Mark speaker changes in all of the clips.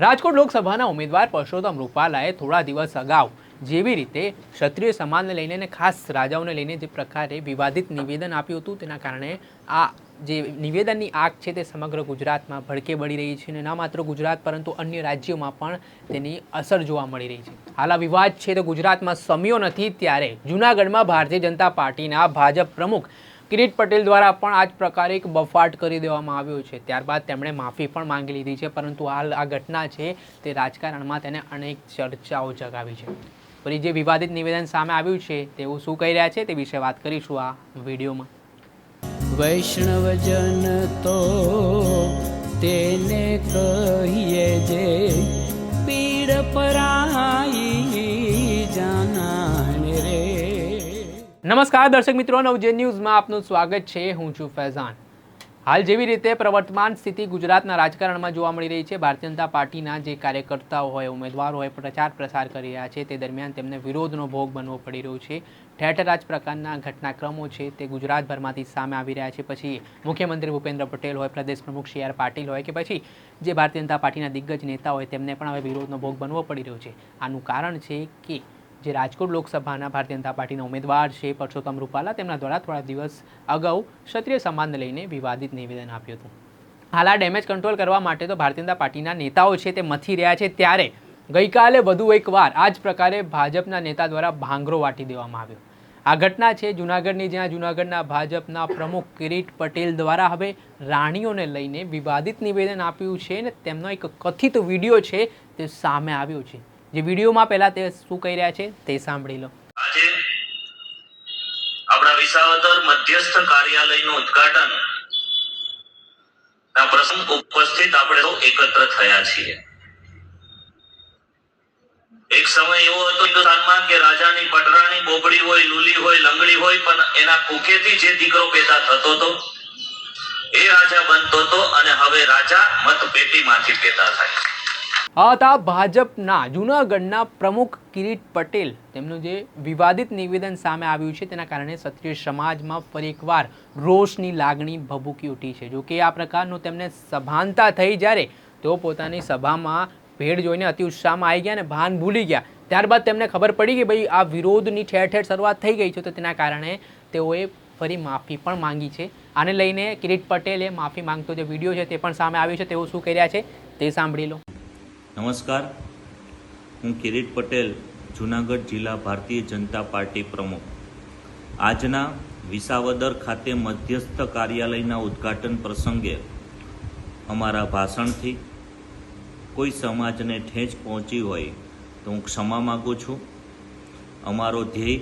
Speaker 1: રાજકોટ લોકસભાના ઉમેદવાર પરસોત્તમ રૂપાલાએ થોડા દિવસ અગાઉ જેવી રીતે ક્ષત્રિય સમાજને લઈને અને ખાસ રાજાઓને લઈને જે પ્રકારે વિવાદિત નિવેદન આપ્યું હતું, તેના કારણે આ જે નિવેદનની આગ છે તે સમગ્ર ગુજરાતમાં ભડકે બળી રહી છે અને ના માત્ર ગુજરાત, પરંતુ અન્ય રાજ્યોમાં પણ તેની અસર જોવા મળી રહી છે. હાલ આ વિવાદ છે તો ગુજરાતમાં સમ્યો નથી, ત્યારે જૂનાગઢમાં ભારતીય જનતા પાર્ટીના ભાજપ પ્રમુખ કિરીટ પટેલ દ્વારા પણ આ જ પ્રકારે એક બફાટ કરી દેવામાં આવ્યો છે. ત્યારબાદ તેમણે માફી પણ માંગી લીધી છે, પરંતુ હાલ આ ઘટના છે તે રાજકારણમાં તેને અનેક ચર્ચાઓ જગાવી છે. ફરી જે વિવાદિત નિવેદન સામે આવ્યું છે તેઓ શું કહી રહ્યા છે તે વિશે વાત કરીશું આ વિડીયોમાં.
Speaker 2: વૈષ્ણવજન તો તેને કહીએ જે પીડ પરાઈ
Speaker 1: નમસ્કાર, દર્શક મિત્રો, નવજે ન્યૂઝમાં આપનું સ્વાગત છે. હું છું ફૈઝાન. હાલ જેવી રીતે પ્રવર્તમાન સ્થિતિ ગુજરાતના રાજકારણમાં જોવા મળી રહી છે, ભારતીય જનતા પાર્ટીના જે કાર્યકર્તાઓ હોય, ઉમેદવારો હોય, પ્રચાર પ્રસાર કરી રહ્યા છે, તે દરમિયાન તેમને વિરોધનો ભોગ બનવો પડી રહ્યો છે. ઠેર ઠેર આ પ્રકારના ઘટનાક્રમો છે, તે ગુજરાતભરમાંથી સામે આવી રહ્યા છે. પછી મુખ્યમંત્રી ભૂપેન્દ્ર પટેલ હોય, પ્રદેશ પ્રમુખ સી આર પાટીલ હોય કે પછી જે ભારતીય જનતા પાર્ટીના દિગ્ગજ નેતા હોય, તેમને પણ હવે વિરોધનો ભોગ બનવો પડી રહ્યો છે. આનું કારણ છે કે જે રાજકોટ લોકસભાના ભારતીય જનતા પાર્ટીના ઉમેદવાર છે, પરસોત્તમ રૂપાલા, તેમના દ્વારા થોડા દિવસ અગાઉ ક્ષત્રિય સમાજને લઈને વિવાદિત નિવેદન આપ્યું હતું. હાલ આ ડેમેજ કંટ્રોલ કરવા માટે તો ભારતીય જનતા પાર્ટીના નેતાઓ છે તે મથી રહ્યા છે. ત્યારે ગઈકાલે વધુ એકવાર આ જ પ્રકારે ભાજપના નેતા દ્વારા ભાંગરો વાટી દેવામાં આવ્યો. આ ઘટના છે જૂનાગઢની, જ્યાં જૂનાગઢના ભાજપના પ્રમુખ કિરીટ પટેલ દ્વારા હવે રાણીઓને લઈને વિવાદિત નિવેદન આપ્યું છે અને તેમનો એક કથિત વીડિયો છે તે સામે આવ્યો છે. જે વિડીયોમાં પહેલા તે શું કહી રહ્યા છે તે સાંભળી લો.
Speaker 3: આજે આપણા વિસાવદર મધ્યસ્થ કાર્યાલયનું ઉદ્ઘાટન ના પ્રસંગ ઉપસ્થિત આપણે સૌ એકત્ર થયા છીએ. એક સમય એવો હતો હિન્દુસ્તાનમાં કે રાજાની પટરાણી બોબડી હોય, લુલી હોય, લંગડી હોય, પણ એના કુખેથી જે દીકરો પેદા થતો હતો, એ રાજા બનતો હતો અને હવે રાજા મતપેટીમાંથી પેદા થાય
Speaker 1: હતા ભાજપના જૂનાગઢના પ્રમુખ કિરીટ પટેલ તેમનું જે વિવાદિત નિવેદન સામે આવ્યું છે, તેના કારણે ક્ષત્રિય સમાજમાં ફરી એકવાર રોષની લાગણી ભભૂકી ઉઠી છે. જો કે આ પ્રકારનું તેમને સભાનતા થઈ જ્યારે તેઓ પોતાની સભામાં ભેડ જોઈને અતિ ઉત્સાહમાં આવી ગયા અને ભાન ભૂલી ગયા. ત્યારબાદ તેમને ખબર પડી કે ભાઈ, આ વિરોધની ઠેર ઠેર શરૂઆત થઈ ગઈ છે, તો તેના કારણે તેઓએ ફરી માફી પણ માંગી છે. આને લઈને કિરીટ પટેલે માફી માંગતો જે વીડિયો છે, તે પણ સામે આવ્યો છે. તેઓ શું કર્યા છે, તે સાંભળી લો.
Speaker 4: નમસ્કાર. હું કિરીટ પટેલ, જુનાગઢ જિલ્લા ભારતીય જનતા પાર્ટી પ્રમુખ. આજના વિસાવદર ખાતે મધ્યસ્થ કાર્યાલયના ઉદ્ઘાટન પ્રસંગે અમારા ભાષણથી કોઈ સમાજને ઠેંચ પહોંચી હોય તો હું ક્ષમા માગું છું. અમારો ધ્યેય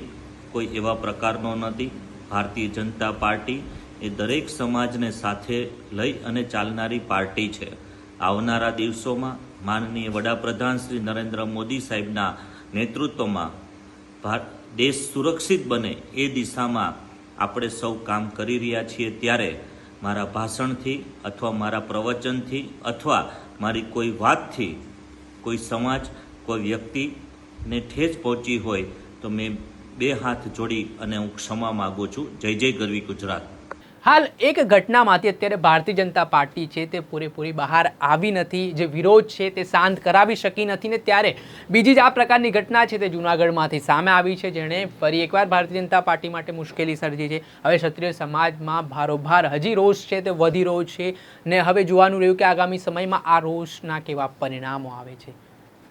Speaker 4: કોઈ એવા પ્રકારનો નથી. ભારતીય જનતા પાર્ટી એ દરેક સમાજને સાથે લઈ અને ચાલનારી પાર્ટી છે. આવનારા દિવસોમાં માનનીય વડાપ્રધાન શ્રી નરેન્દ્ર મોદી સાહેબના નેતૃત્વમાં ભારત દેશ સુરક્ષિત બને એ દિશામાં આપણે સૌ કામ કરી રહ્યા છીએ ત્યારે મારા ભાષણથી અથવા મારા પ્રવચનથી અથવા મારી કોઈ વાતથી કોઈ સમાજ, કોઈ વ્યક્તિને ઠેસ પહોંચી હોય તો મેં બે હાથ જોડી અને હું ક્ષમા માગું છું. જય જય ગરવી ગુજરાત.
Speaker 1: હાલ એક ઘટનામાંથી અત્યારે ભારતીય જનતા પાર્ટી છે તે પૂરેપૂરી બહાર આવી નથી, જે વિરોધ છે તે શાંત કરાવી શકી નથી ને ત્યારે બીજી જ આ પ્રકારની ઘટના છે તે જૂનાગઢમાંથી સામે આવી છે, જેણે ફરી એકવાર ભારતીય જનતા પાર્ટી માટે મુશ્કેલી સર્જી છે. હવે ક્ષત્રિય સમાજમાં ભારોભાર હજી રોષ છે તે વધી રહ્યો છે ને હવે જોવાનું રહ્યું કે આગામી સમયમાં આ રોષના કેવા પરિણામો આવે છે.